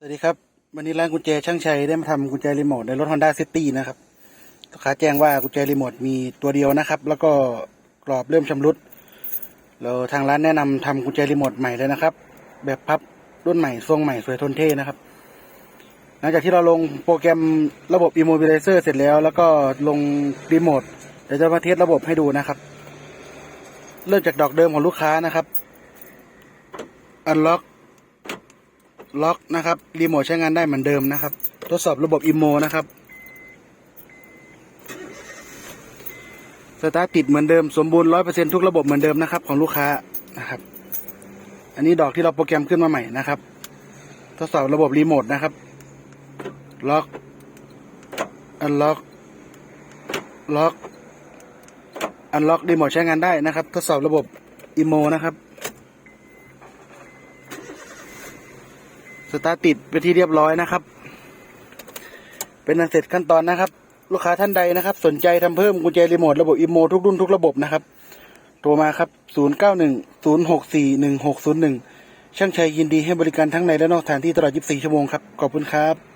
สวัสดีครับ วันนี้ร้านกุญแจช่างชัยได้มาทำกุญแจรีโมทในรถ Honda City นะครับลูกค้าแจ้งว่ากุญแจรีโมทมีตัวเดียวนะครับ แล้วก็กรอบเริ่มชำรุดเราทางร้านแนะนำทำกุญแจรีโมทใหม่เลยนะครับ แบบพับรุ่นใหม่ทรงใหม่สวยทนเท่นะครับ หลังจากที่เราลงโปรแกรมระบบ Immobilizer เสร็จแล้ว แล้วก็ลงรีโมทเดี๋ยวจะมาเทสระบบให้ดูนะครับ เริ่มจากดอกเดิมของลูกค้านะครับอันล็อก ล็อกนะครับรีโมทใช้งานได้เหมือนเดิมนะครับ ทดสอบระบบอิโมนะครับสตาร์ทติดเหมือนเดิมสมบูรณ์ร้อยเปอร์เซ็นทุกระบบเหมือนเดิมนะครับ ของลูกค้านะครับ อันนี้ดอกที่เราโปรแกรมขึ้นมาใหม่นะครับ ทดสอบระบบรีโมทนะครับ ล็อกอันล็อกล็อกอันล็อกรีโมทใช้งานได้นะครับ ทดสอบระบบอิโมนะครับ สตาร์ติดไปที่เรียบร้อยนะครับ เป็นอันเสร็จขั้นตอนนะครับ ลูกค้าท่านใดนะครับ สนใจทำเพิ่มกุญแจรีโมทระบบอิโมทุกรุ่นทุกระบบนะครับโทรมาครับ 0910641601 ช่างชัยยินดีให้บริการทั้งในและนอกสถานที่ตลอด 24 ชั่วโมงครับ ขอบคุณครับ